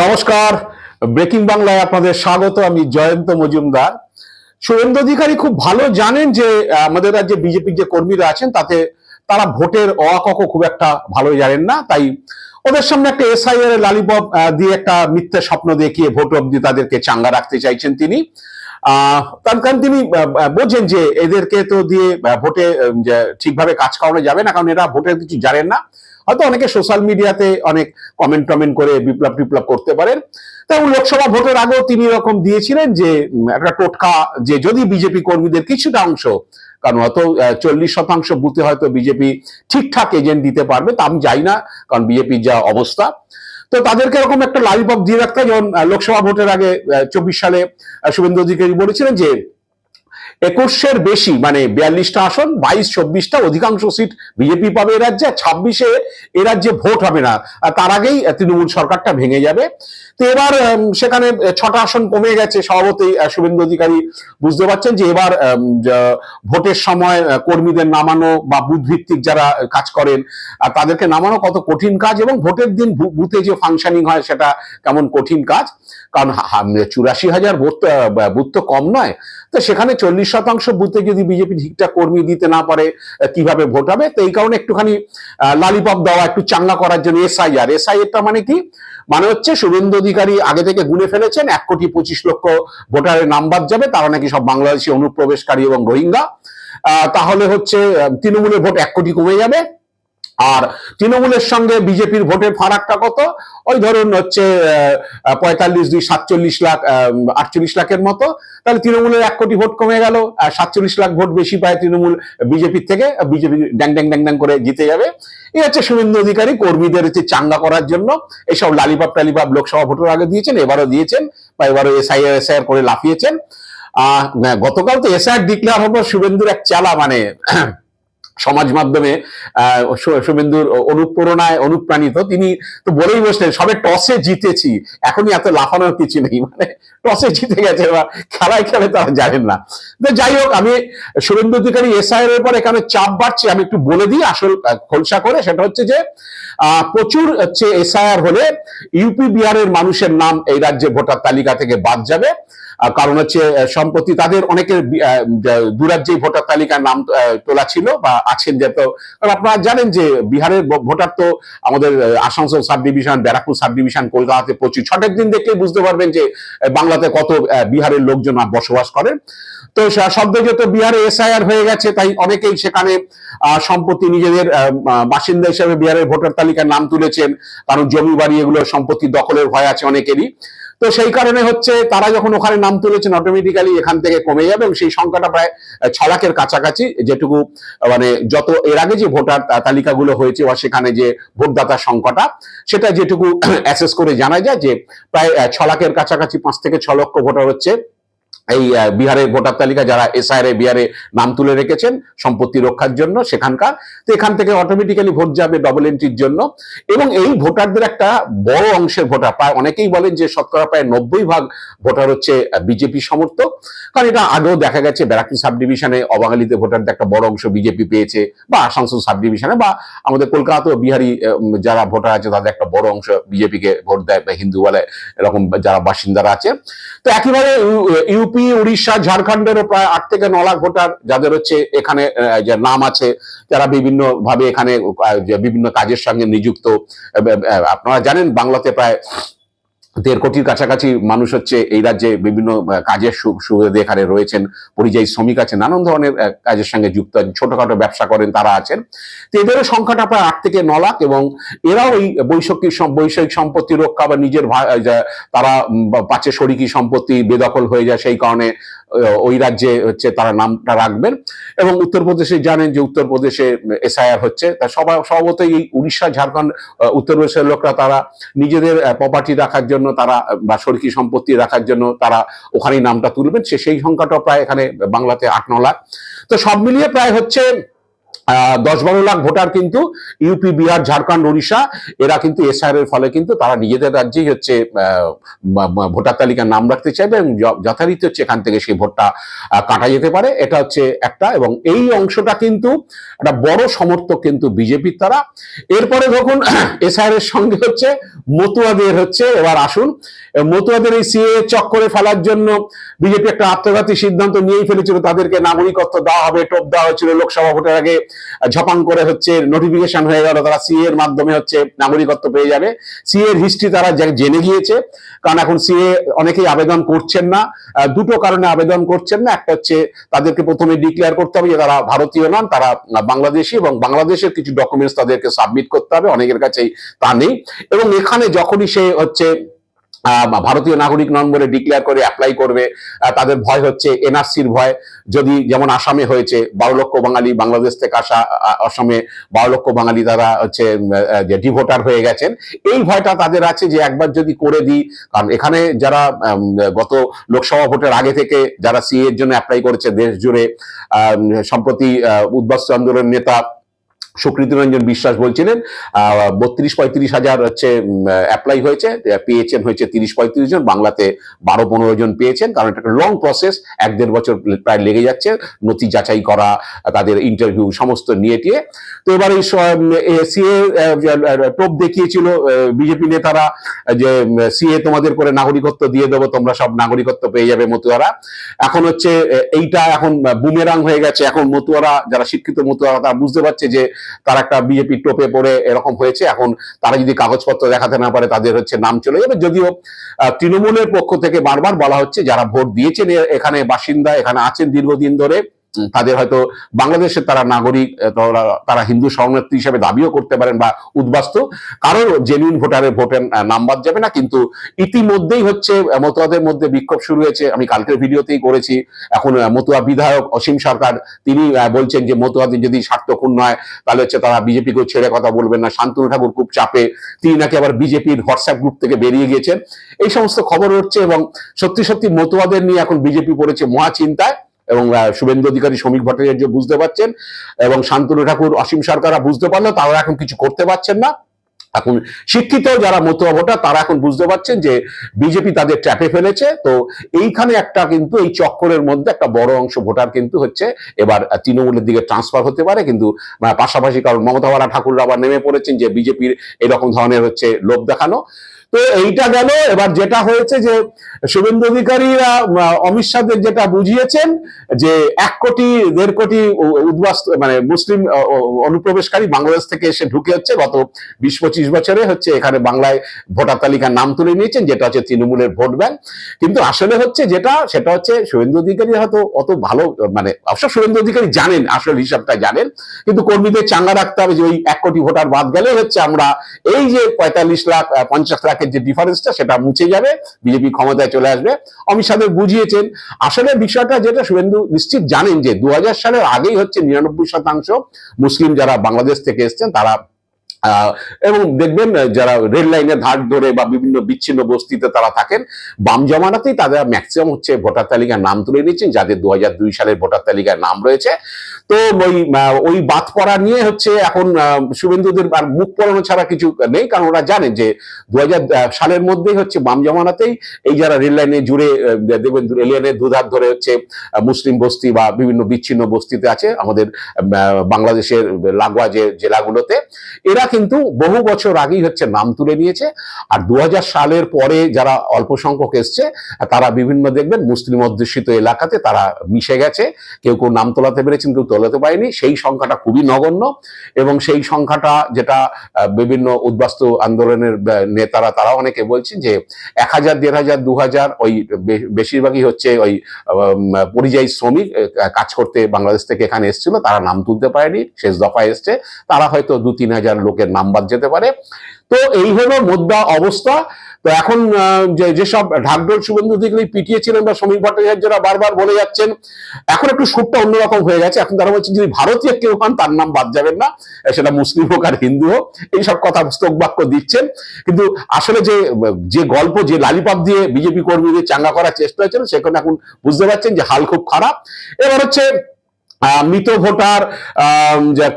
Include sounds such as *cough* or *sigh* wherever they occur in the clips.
নমস্কার। ব্রেকিং বাংলায় আপনাদের স্বাগত, আমি জয়ন্ত মজুমদার। সুরেন্দ্র অধিকারী, খুব ভালো জানেন যে আমাদের রাজ্যে বিজেপির যে কর্মীরা আছেন, তাতে তারা ভোটের অকক খুব একটা ভালো জানেন না। তাই ওদের সামনে একটা এসআইআর লালিপপ দিয়ে একটা মিথ্যে স্বপ্ন দেখিয়ে ভোট অব্দি তাদেরকে চাঙ্গা রাখতে চাইছেন তিনি। তার কারণ তিনি বোঝেন যে এদেরকে তো দিয়ে ভোটে ঠিকভাবে কাজ করানো যাবে না, কারণ এরা ভোটের কিছু জানেন না। হয়তো অনেকে সোশ্যাল মিডিয়াতে অনেক কমেন্ট টমেন্ট করে বিপ্লব টিপ্লব করতে পারেন। তেমন লোকসভা ভোটের আগেও তিনি এরকম দিয়েছিলেন যে একটা টোটকা যে যদি বিজেপি কর্মীদের কিছুটা অংশ, কারণ হয়তো চল্লিশ শতাংশ বুথে হয়তো বিজেপি ঠিকঠাক এজেন্ট দিতে পারবে, তা আমি যাই না, কারণ বিজেপির যা অবস্থা। তো তাদেরকে এরকম একটা লালিপপ দিয়ে রাখতে যেমন লোকসভা ভোটের আগে চব্বিশ সালে শুভেন্দু অধিকারী বলেছিলেন যে একুশের বেশি মানে বিয়াল্লিশটা আসন, বাইশ, চব্বিশটা অধিকাংশ সিট বিজেপি পাবে এরাজ্যে রাজ্যে ছাব্বিশে এরাজ্যে রাজ্যে ভোট হবে না। তার আগেই তৃণমূল সরকারটা ভেঙে যাবে। তো এবার সেখানে ছটা আসন কমে গেছে, স্বভাবতই শুভেন্দু অধিকারী বুঝতে পারছেন যে এবার ভোটের সময় কর্মীদের নামানো বা বুথ ভিত্তিক যারা কাজ করেন তাদেরকে নামানো কত কঠিন কাজ এবং ভোটের দিন বুথে যে ফাংশনিং হয় সেটা কেমন কঠিন কাজ? কারণ চুরাশি হাজার ভোট বুথ তো কম নয়। তো সেখানে চল্লিশ শতাংশ বুথে যদি বিজেপি ঠিকঠাক কর্মী দিতে না পারে কীভাবে ভোট হবে? তো এই কারণে একটুখানি লালিপপ দেওয়া, একটু চাঙ্গা করার জন্য এসআইআর এসআইআরটা মানে কি? মানে হচ্ছে শুভেন্দু অধিকারী আগে থেকে গুনে ফেলেছেন, এক কোটি পঁচিশ লক্ষ ভোটারের নাম বাদ যাবে, তারা নাকি সব বাংলাদেশি অনুপ্রবেশকারী এবং রোহিঙ্গা। তাহলে হচ্ছে তৃণমূলের ভোট এক কোটি কমে যাবে। আর তৃণমূলের সঙ্গে বিজেপির ভোটের ফারাকটা কত? ওই ধরুন হচ্ছে পঁয়তাল্লিশ, দুই, সাতচল্লিশ লাখ আটচল্লিশ লাখের মতো। তাহলে তৃণমূলের এক কোটি ভোট কমে গেল সাতচল্লিশ লাখ ভোট বেশি পায় তৃণমূল বিজেপির থেকে, বিজেপি ড্যাং ড্যাং ড্যাং ড্যাং করে জিতে যাবে। এই হচ্ছে শুভেন্দু অধিকারী, কর্মীদের হচ্ছে চাঙ্গা করার জন্য। এইসব লালিপাপ টালিপাপ লোকসভা ভোটের আগে দিয়েছেন, এবারও দিয়েছেন, বা এবারও এসআইআর এসআইআর করে লাফিয়েছেন। আহ গতকাল তো এসআইআর ডিক্লেয়ার হব শুভেন্দুর এক চালা মানে সমাজ মাধ্যমে শুভেন্দুর অনুপ্রেরণায় অনুপ্রাণিত, তিনি তো বলেই বসলেন, সবে টসে জিতেছি, এখনই এত লাফানোর কিছু নেই মানে টসে জিতে গেছে এবার খেলায় খেলে তারা জানেন না। তো যাই হোক, আমি শুভেন্দু অধিকারী এসআইআর এর পর এখানে চাপ বাড়ছে, আমি একটু বলে দিই আসল খোলসা করে, সেটা হচ্ছে যে প্রচুর হচ্ছে এসআইআর হলে ইউপি বিহারের মানুষের নাম এই রাজ্যে ভোটার তালিকা থেকে বাদ যাবে। কারণ হচ্ছে সম্প্রতি তাদের অনেকের যা- দুরাজ্যেই ভোটার তালিকায় নাম তোলা ছিল বা আছেন যত কারণ আপনারা জানেন যে বিহারের ভোটার তো আমাদের Asansol sub division Barrackpore sub division কলকাতাতে প্রচুর। ছটের দিন দেখলেই বুঝতে পারবেন যে বাংলাতে কত বিহারের লোকজন বসবাস করেন তো শব্দ সদ্যজাত বিহারে এসআইআর হয়ে গেছে, তাই অনেকেই সেখানে সম্পত্তি নিজেদের বাসিন্দা হিসেবে বিহারের ভোটার তালিকার নাম তুলেছেন। কারণ জমি বাড়ি এগুলো সম্পত্তি দখলের ভয় আছে অনেকেরই। তো সেই কারণে হচ্ছে তারা যখন ওখানে নাম তুলেছেন অটোমেটিক্যালি এখান থেকে কমে যাবে এবং সেই সংখ্যাটা প্রায় ছ লাখের কাছাকাছি যেটুকু মানে যত এর আগে যে ভোটার তালিকাগুলো হয়েছে বা সেখানে যে ভোটদাতার সংখ্যাটা, সেটা যেটুকু *coughs* অ্যাসেস করে জানা যায় যে প্রায় ছ লাখের কাছাকাছি পাঁচ থেকে ছ লক্ষ ভোটার হচ্ছে এই বিহারের ভোটার তালিকা যারা এসআইআর বিহারে নাম তুলে রেখেছেন, সম্পত্তি রক্ষার জন্য সেখানকার, তো এখান থেকে অটোমেটিক্যালি ভোট যাবে ডবল এন্ট্রির জন্য। এবং এই ভোটারদের একটা বড় অংশের ভোটার, প্রায় অনেকেই বলেন যে শতকরা প্রায় নব্বই ভাগ ভোটার হচ্ছে বিজেপি সমর্থক। কারণ এটা আগেও দেখা গেছে, ব্যারাকপুর সাব ডিভিশনে অবাঙালিতে ভোটারদের একটা বড় অংশ বিজেপি পেয়েছে, বা আসানসোল সাব ডিভিশনে বা আমাদের কলকাতাতেও বিহারি যারা ভোটার আছে তাদের একটা বড় অংশ বিজেপিকে ভোট দেয়, বা হিন্দু বলে এরকম যারা বাসিন্দারা আছে। তো একেবারে ইউ- ইউপি, উড়িষ্যা, ঝাড়খণ্ডেরও প্রায় আট থেকে ন লাখ ভোটার যাদের হচ্ছে এখানে যে নাম আছে, যারা বিভিন্ন ভাবে এখানে বিভিন্ন কাজের সঙ্গে নিযুক্ত। আপনারা জানেন বাংলাতে প্রায় দেড় কোটির কাছাকাছি মানুষ হচ্ছে এই রাজ্যে বিভিন্ন কাজের সুবিধে এখানে রয়েছেন পরিযায়ী শ্রমিক আছে নানান ধরনের কাজের সঙ্গে যুক্ত ছোটখাটো ব্যবসা করেন তারা আছেন। তো এদেরও সংখ্যাটা প্রায় আট থেকে ন লাখ এবং এরাও এই সম- বৈষয়িক সম্পত্তি রক্ষা বা নিজের তারা উম, বা পাচে শরিকি সম্পত্তি বেদখল হয়ে যায় সেই কারণে ওই রাজ্যে হচ্ছে তারা নামটা রাখবেন। এবং উত্তরপ্রদেশে জানেন যে উত্তরপ্রদেশে এসআইআর হচ্ছে তা সবাই স্বভাবতই এই উড়িষ্যা ঝাড়খণ্ড উত্তরপ্রদেশের লোকরা তারা নিজেদের প্রপার্টি রাখার জন্য তারা, বা সরকি সম্পত্তি রাখার জন্য তারা ওখানেই নামটা তুলবেন। সে সেই সংখ্যাটা প্রায় এখানে বাংলাতে আট, ন লাখ। তো সব মিলিয়ে প্রায় হচ্ছে দশ বারো লাখ ভোটার কিন্তু ইউপি বিহার, ঝাড়খণ্ড উড়িষ্যা এরা কিন্তু এসআর এর ফলে কিন্তু তারা নিজেদের রাজ্যেই হচ্ছে ভোটার তালিকার নাম রাখতে চাইবে এবং যথারীতি হচ্ছে এখান থেকে সেই ভোটটা কাটা যেতে পারে। এটা হচ্ছে একটা এবং এই অংশটা কিন্তু একটা বড় সমর্থক কিন্তু বিজেপির তারা। এরপরে যখন এসআর *clears throat* এর সঙ্গে হচ্ছে মতুয়াদের হচ্ছে, এবার আসুন। মতুয়াদের এই সিএ চক্করে ফেলার জন্য বিজেপি একটা আত্মঘাতী সিদ্ধান্ত নিয়েই ফেলেছিল। তাদেরকে নাগরিকত্ব দেওয়া হবে, টোপ দেওয়া হয়েছিল লোকসভা ভোটের আগে। ঝপাং করে হচ্ছে নোটিফিকেশন হয়ে গেল, তারা সিএ এর মাধ্যমে হচ্ছে নাগরিকত্ব পেয়ে যাবে। সিএ এর হিস্ট্রি তারা জেনে গিয়েছে, কারণ এখন সিএ অনেকেই আবেদন করছেন না। দুটো কারণে আবেদন করছেন না, একটা হচ্ছে তাদেরকে প্রথমে ডিক্লেয়ার করতে হবে যে তারা ভারতীয় নন, তারা বাংলাদেশি এবং বাংলাদেশের কিছু ডকুমেন্টস তাদেরকে সাবমিট করতে হবে, অনেকের কাছেই তা নেই। এবং এখানে যখনই সে হচ্ছে ভারতীয় নাগরিক নন বলে ডিক্লেয়ার করে অ্যাপ্লাই করবে। তাদের ভয় হচ্ছে এনআরসির ভয়। যদি যেমন আসামে হয়েছে বারো লক্ষ বাঙালি বাংলাদেশ থেকে আসা অসমে বারো লক্ষ বাঙালি তারা হচ্ছে যে ডিভোটার হয়ে গেছেন এই ভয়টা তাদের আছে যে একবার যদি করে দিই কারণ এখানে যারা গত লোকসভা ভোটের আগে থেকে যারা সিএ এর জন্য অ্যাপ্লাই করেছে দেশ জুড়ে সম্প্রতি আহ, উদ্বাস্তু আন্দোলন নেতা সুকৃতি রঞ্জন বিশ্বাস বলছিলেন বত্রিশ পঁয়ত্রিশ হাজার হচ্ছে অ্যাপ্লাই হয়েছে পেয়েছেন হয়েছে তিরিশ পঁয়ত্রিশ জন, বাংলাতে বারো পনেরো জন পেয়েছেন, কারণ এটা একটা লং প্রসেস এক দেড় বছর প্রায় লেগে যাচ্ছে, নথি যাচাই করা, তাদের ইন্টারভিউ সমস্ত নিয়ে টিয়ে। তো এবার এই সিএ টোপ দেখিয়েছিল বিজেপি নেতারা, যে সিএ তোমাদের করে নাগরিকত্ব দিয়ে দেবো, তোমরা সব নাগরিকত্ব পেয়ে যাবে মতুয়ারা। এখন হচ্ছে এইটা এখন বুমেরাং হয়ে গেছে, এখন মতুয়ারা, যারা শিক্ষিত মতুয়ারা, তারা বুঝতে পারছে যে তার একটা বিজেপি টোপে পড়ে এরকম হয়েছে, এখন তারা যদি কাগজপত্র দেখাতে না পারে, তাদের হচ্ছে নাম চলে যাবে। যদিও তৃণমূলের পক্ষ থেকে বারবার বলা হচ্ছে, যারা ভোট দিয়েছেন এখানে বাসিন্দা, এখানে আছেন দীর্ঘদিন ধরে তাদের হয়তো বাংলাদেশের তারা নাগরিক তারা- হিন্দু শরণার্থী হিসেবে দাবিও করতে পারেন বা উদ্বাস্তু। কারোর জেনুইন ভোটের আহ, নাম বাদ যাবে না কিন্তু ইতিমধ্যেই হচ্ছে মতুয়াদের মধ্যে বিক্ষোভ শুরু হয়েছে। আমি কালকের ভিডিওতেই করেছি। এখন মতুয়া বিধায়ক অসীম সরকার তিনি বলছেন যে মতুয়াদের যদি স্বার্থক্ষুণ্ণ হয় তাহলে হচ্ছে তারা বিজেপিকেও ছেড়ে কথা বলবেন না। শান্তনু ঠাকুর খুব চাপে তিনি নাকি আবার বিজেপির হোয়াটসঅ্যাপ গ্রুপ থেকে বেরিয়ে গিয়েছেন। এই সমস্ত খবর হচ্ছে এবং সত্যি সত্যি মতুয়াদের নিয়ে এখন বিজেপি পড়েছে মহা চিন্তায়। এবং শুভেন্দু অধিকারী শ্রমিক ভট্টাচার্য বুঝতে পারছেন এবং শান্তনু ঠাকুর, অসীম সরকাররা বুঝতে পারল, তারা এখন কিছু করতে পারছেন না। এখন শিক্ষিত যারা মতুয়া ভোটার, তারা এখন বুঝতে পারছেন যে বিজেপি তাদের ট্র্যাপে ফেলেছে। তো এইখানে একটা কিন্তু এই চক্করের মধ্যে একটা বড় অংশ ভোটার কিন্তু হচ্ছে, এবার তৃণমূলের দিকে ট্রান্সফার হতে পারে। কিন্তু পাশাপাশি কারণ মমতা বালা ঠাকুররা আবার নেমে পড়েছেন যে বিজেপির এরকম ধরনের হচ্ছে লোভ দেখানো। তো এইটা গেল। এবার যেটা হয়েছে যে শুভেন্দু অধিকারীরা অমিত শাহদের যেটা বুঝিয়েছেন যে এক কোটি, দেড় কোটি উদ্বাস্ত মানে মুসলিম অনুপ্রবেশকারী বাংলাদেশ থেকে এসে ঢুকে হচ্ছে। গত বিশ, পঁচিশ বছরে হচ্ছে এখানে বাংলায় ভোটার তালিকার নাম তুলে নিয়েছেন, যেটা হচ্ছে তৃণমূলের ভোট ব্যাংক। কিন্তু আসলে হচ্ছে যেটা, সেটা হচ্ছে শুভেন্দু অধিকারী হয়তো অত ভালো মানে অবশ্য শুভেন্দু অধিকারী জানেন, আসল হিসাবটা জানেন। কিন্তু কর্মীদের চাঙ্গা রাখতে হবে যে ওই এক কোটি ভোটার বাদ গেলে হচ্ছে আমরা এই যে পঁয়তাল্লিশ লাখ পঞ্চাশ পঞ্চাশ লাখের যে ডিফারেন্সটা সেটা মুছে যাবে, বিজেপি ক্ষমতায় চলে আসবে। অমিত শাহ বুঝিয়েছেন। আসলে বিষয়টা যেটা, শুভেন্দু নিশ্চিত জানেন যে দু হাজার সালের আগেই হচ্ছে নিরানব্বই শতাংশ মুসলিম যারা বাংলাদেশ থেকে এসছেন, তারা এবং দেখবেন যারা রেল লাইনের ধার ধরে বা বিভিন্ন বিচ্ছিন্ন বস্তিতে তারা থাকেন, বাম জমানাতেই তারা ম্যাক্সিমাম হচ্ছে ভোটার তালিকার নাম তুলে নিয়েছেন, যাদের দু দুই সালের ভোটার তালিকার নাম রয়েছে। তো ওই ওই বাদ পড়া নিয়ে হচ্ছে এখন শুভেন্দুদের আর মুখ পড়ানো ছাড়া কিছু নেই, কারণ ওরা জানে যে দু হাজার সালের মধ্যেই হচ্ছে বাম জমানাতেই এই যারা রেল লাইনে জুড়ে দেখবেন রেল লাইনের দুধার ধরে হচ্ছে মুসলিম বস্তি বা বিভিন্ন বিচ্ছিন্ন বস্তিতে আছে আমাদের বাংলাদেশের লাগোয়া যে জেলাগুলোতে। এরা কিন্তু বহু বছর আগেই হচ্ছে নাম তুলে নিয়েছে। আর দু হাজার সালের পরে যারা অল্প সংখ্যক এসছে, তারা বিভিন্ন দেখবেন মুসলিম অধ্যুষিত এলাকাতে তারা মিশে গেছে। কেউ কেউ নাম তোলাতে পেরেছেন, কেউ তোলাতে পারেনি। সেই সংখ্যাটা খুবই নগণ্য এবং সেই সংখ্যাটা যেটা বিভিন্ন উদ্বাস্তু আন্দোলনের নেতারা, তারা অনেকে বলছেন যে এক হাজার, দেড় হাজার, দু হাজার ওই বেশিরভাগই হচ্ছে ওই পরিযায়ী শ্রমিক কাজ করতে বাংলাদেশ থেকে এখানে এসেছিল। তারা নাম তুলতে পারেনি। শেষ দফায় এসছে। তারা হয়তো দু তিন হাজার লোকের নাম বাদ যেতে পারে। তো এই হলো মোদ্দা অবস্থা। তো এখন যেসব ঢাকঢোল শুভেন্দু অধিকারী পিটিয়েছিলেন বা শ্রমিক ভট্টাচার্যরা বারবার বলে যাচ্ছেন, এখন একটু সুরটা অন্যরকম হয়ে গেছে। এখন তারা বলছেন যদি ভারতীয় কেউ হন, তার নাম বাদ যাবেন না। সেটা মুসলিম হোক আর হিন্দু হোক। এইসব কথা স্তোক বাক্য দিচ্ছেন। কিন্তু আসলে যে যে গল্প, যে লালিপাপ দিয়ে বিজেপি কর্মীদের চাঙ্গা করার চেষ্টা হয়েছিল সেখানে এখন বুঝতে পারছেন যে হাল খুব খারাপ। এবার হচ্ছে মৃত ভোটার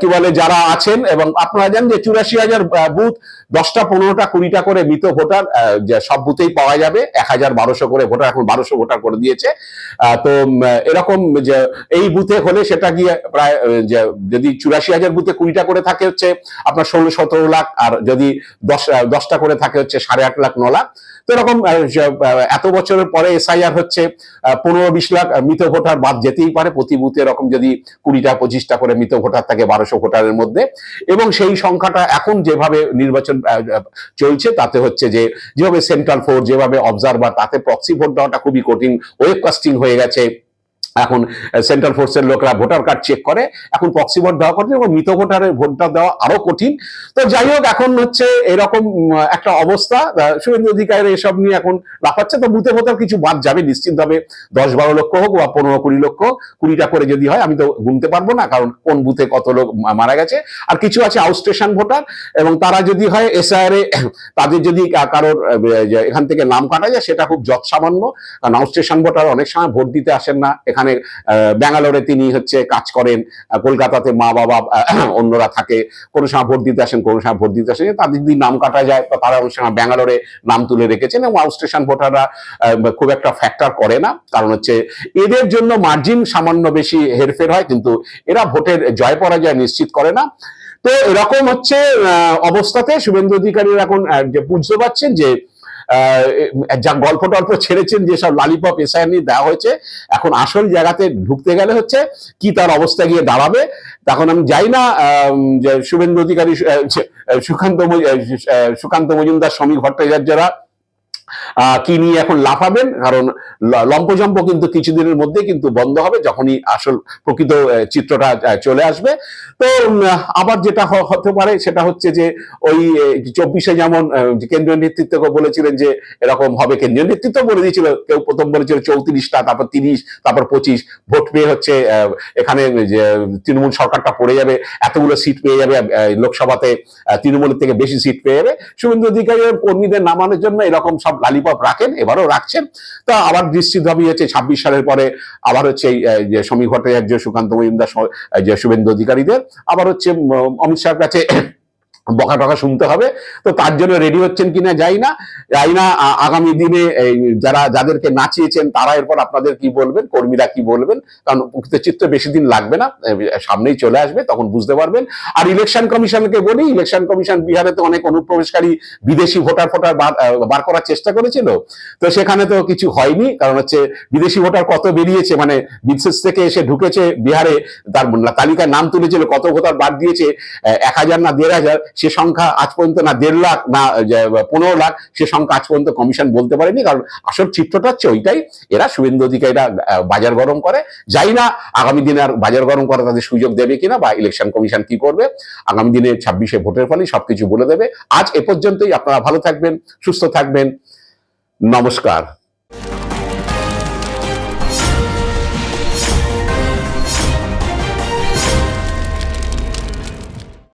কি বলে, যারা আছেন এবং আপনারা জানেন যে চুরাশি হাজার বুথ দশটা, পনেরোটা, কুড়িটা করে মৃত ভোটার সব বুথেই পাওয়া যাবে। এক হাজার বারোশো করে ভোটার এখন বারোশো ভোটার করে দিয়েছে। তো এরকম যে এই বুথে হলে সেটা গিয়ে প্রায় যদি চুরাশি হাজার বুথে কুড়িটা করে থাকে হচ্ছে আপনার ষোলো, সতেরো লাখ, আর যদি দশ দশটা করে থাকে হচ্ছে সাড়ে আট লাখ, ন লাখ। তো এরকম এত বছরের পরে এসআইআর হচ্ছে পনেরো, বিশ লাখ মৃত ভোটার বাদ যেতেই পারে। প্রতি বুথে এরকম যদি কুড়িটা, পঁচিশটা করে মৃত ভোটার থাকে বারোশো ভোটারের মধ্যে। এবং সেই সংখ্যাটা এখন যেভাবে নির্বাচন চলছে, তাতে হচ্ছে যে, যেভাবে সেন্ট্রাল ফোর যেভাবে অবজারভার তাতে প্রক্সি ভোট দেওয়াটা খুবই কঠিন ওয়েব ওয়েবকাস্টিং হয়ে গেছে। এখন সেন্ট্রাল ফোর্সের লোকরা ভোটার কার্ড চেক করে, এখন প্রক্সি ভোট দেওয়া কঠিন এবং মৃত ভোটারের ভোটটা দেওয়া আরও কঠিন। তো যাই হোক, এখন হচ্ছে এরকম একটা অবস্থা। শুভেন্দু অধিকারী এসব নিয়ে এখন লাফাচ্ছে। তো বুথে ভোটার কিছু বাদ যাবে নিশ্চিতভাবে দশ বারো লক্ষ হোক বা পনেরো কুড়ি লক্ষ, কুড়িটা করে যদি হয়, আমি তো গুনতে পারব না, কারণ কোন বুথে কত লোক মারা গেছে। আর কিছু আছে আউটস্টেশন ভোটার এবং তারা যদি হয় এসআইআর এ, *coughs* তাদের যদি কারোর এখান থেকে নাম কাটা যায়, সেটা খুব যৎ সামান্য কারণ আউটস্টেশন ভোটার অনেক সময় ভোট দিতে আসেন না। এখানে আহ, ব্যাঙ্গালোরে তিনি হচ্ছে কাজ করেন কলকাতাতে মা বাবা অন্যরা থাকে কোনো সময় ভোট দিতে আসেন কোনো সময় ভোট দিতে আসেন তাদের যদি নাম কাটা যায় তো তারা অনেক ব্যাঙ্গালোরে নাম তুলে রেখেছেন এবং আউটস্টেশন ভোটাররা খুব একটা ফ্যাক্টর করে না। কারণ হচ্ছে এদের জন্য মার্জিন সামান্য বেশি হেরফের হয় কিন্তু এরা ভোটের জয় পরাজয় নিশ্চিত করে না। তো এরকম হচ্ছে অবস্থাতে শুভেন্দু অধিকারীর এখন যে বুঝতে পারছেন যে যা গল্প টল্প ছেড়েছেন যেসব লালিপপ এসআই নিয়ে দেওয়া হয়েছে, এখন আসল জায়গাতে ঢুকতে গেলে হচ্ছে কি তার অবস্থা গিয়ে দাঁড়াবে, তখন আমি যাই না যে শুভেন্দু অধিকারী সুকান্ত সুকান্ত মজুমদার শ্রমিক ভট্টাচার্যরা কি নিয়ে এখন লাফাবেন? কারণ লম্পজম্প কিন্তু কিছুদিনের মধ্যে কিন্তু বন্ধ হবে, যখনই আসল প্রকৃত চিত্রটা চলে আসবে। তো আবার যেটা হতে পারে, সেটা হচ্ছে যে ওই চব্বিশে যেমন কেন্দ্রীয় নেতৃত্বকে বলেছিলেন যে এরকম হবে, কেন্দ্রীয় নেতৃত্ব বলে দিয়েছিল, কেউ প্রথম বলেছিল চৌত্রিশটা, তারপর তিরিশ, তারপর পঁচিশ, ভোট পেয়ে হচ্ছে এখানে যে তৃণমূল সরকারটা পড়ে যাবে, এতগুলো সিট পেয়ে যাবে লোকসভাতে তৃণমূলের থেকে বেশি সিট পেয়ে যাবে। শুভেন্দু অধিকারী কর্মীদের নামানোর জন্য এরকম সব লালিপপ রাখেন এবারও রাখছেন। তা আবার নিশ্চিতভাবে হচ্ছে ছাব্বিশ সালের পরে আবার হচ্ছে এই, যে ভট্টাচার্য সুকান্ত মজুমদার যে শুভেন্দু অধিকারীদের আবার হচ্ছে অমিত শাহর কাছে বকা টকা শুনতে হবে। তো তার জন্য রেডি হচ্ছেন কিনা যাই না। যাই না আগামী দিনে যারা, যাদেরকে নাচিয়েছেন, তারা এরপর আপনাদের কি বলবেন, কর্মীরা কি বলবেন? কারণ প্রকৃত চিত্র বেশি দিন লাগবে না সামনেই চলে আসবে, তখন বুঝতে পারবেন। আর ইলেকশন কমিশনকে বলি ইলেকশন কমিশন বিহারে তো অনেক অনুপ্রবেশকারী বিদেশি ভোটার ফোটার বার- করার চেষ্টা করেছিল। তো সেখানে তো কিছু হয়নি, কারণ হচ্ছে বিদেশি ভোটার কত বেরিয়েছে মানে বিদেশ থেকে এসে ঢুকেছে বিহারে, তার তালিকায় নাম তুলেছিল, কত ভোটার বাদ দিয়েছে এক হাজার না দেড় হাজার সে সংখ্যা আজ পর্যন্ত না দেড় লাখ, না পনেরো লাখ, সে সংখ্যা আজ পর্যন্ত কমিশন বলতে পারেনি, কারণ আসল চিত্রটা হচ্ছে ওইটাই। এরা শুভেন্দু অধিকারীরা বাজার গরম করে। যাই না, আগামী দিনে আর বাজার গরম করা তাদের সুযোগ দেবে কিনা বা ইলেকশন কমিশন কি করবে, আগামী দিনে ছাব্বিশে ভোটের ফলে সবকিছু বলে দেবে। আজ এ পর্যন্তই, আপনারা ভালো থাকবেন, সুস্থ থাকবেন। নমস্কার।